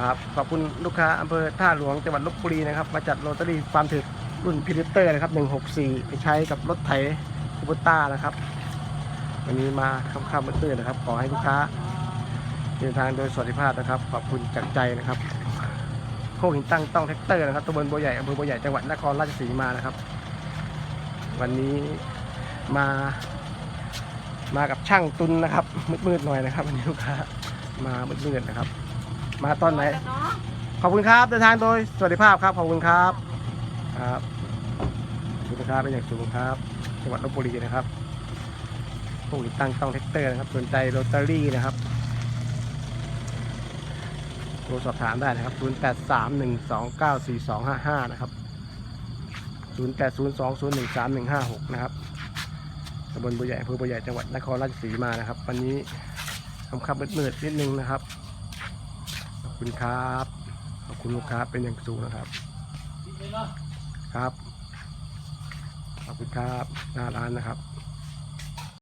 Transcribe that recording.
ครับขอบคุณลูกค้าอำเภอท่าหลวงจังหวัดลบบุรีนะครับ มาจัดโรตารี่ฟามถึกรุ่นพิลิเตอร์นะครับ 164 ไปใช้กับรถไถคูปต้านะครับวันนี้มาค่ำๆมืดๆนะครับ ขอให้ลูกค้าเดินทางโดยสวัสดิภาพนะครับ ขอบคุณจากใจนะครับโคกหินตั้งต้องแท็กเตอร์นะครับตำบลบัวใหญ่อำเภอบัวใหญ่จังหวัดนครราชสีมานะครับ วันนี้มามากับช่างตุนนะครับมืดๆหน่อยนะครับวันนี้ลูกค้ามามืดๆนะครับ มาตอนไหน ขอบคุณครับเดินทางโดยสวัสดิภาพครับขอบคุณครับครับขอบคุณครับเป็นอย่างสูงครับ จังหวัดลบบุรีนะครับผู้ติดตั้งต้องแท็กเตอร์นะครับสนใจโรตารี่นะครับโทรสอบถามได้นะครับ 0831294255 นะครับ 0802013156 นะครับตำบลบัวใหญ่อำเภอบัวใหญ่จังหวัดนครราชสีมานะครับ วันนี้ค่ำๆมืดๆนิดนึงนะครับ อบคุณครับ ขอบคุณลูกค้าเป็นอย่างสูงนะครับ ครับ ขอบคุณครับ หน้าร้านนะครับ